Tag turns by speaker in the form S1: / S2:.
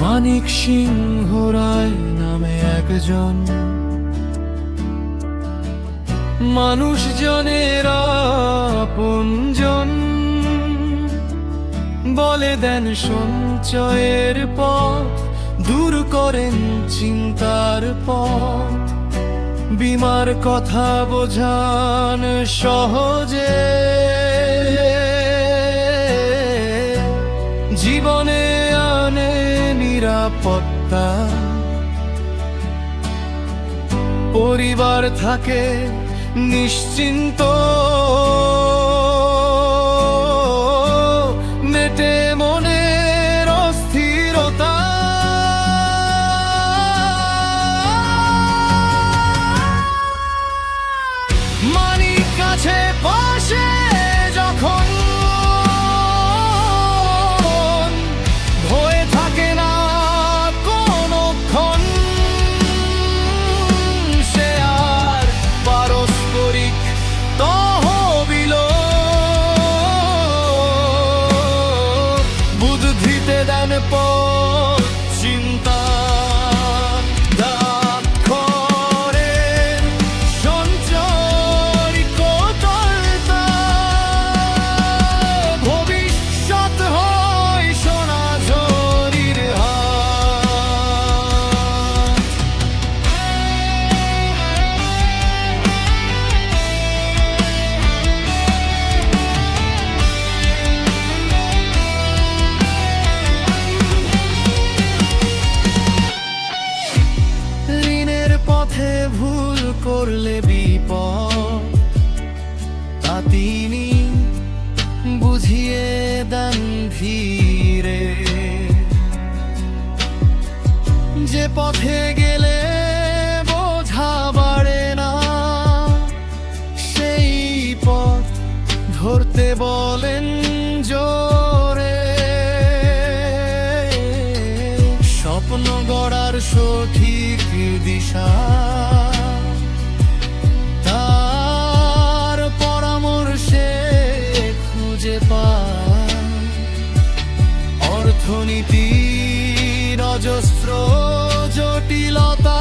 S1: মানিক সিংহ রায় নামে একজন। মানুষজনের আপনজন বলে দেন সঞ্চয়ের পথ, দূর করেন চিন্তার পথ। বিমার কথা বোঝান সহজে। জীবনে নিরাপত্তা। পরিবার থাকে নিশ্চিন্ত। মেটে মনের পথ চিন্তা তিনি বুঝিয়ে দেন ধীরে। যে পথে গেলে বোঝা বাড়ে না, সেই পথ ধরতে বলেন জোরে। স্বপ্ন গড়ার সঠিক দিশা অর্থনীতির রজস্র জটিলতা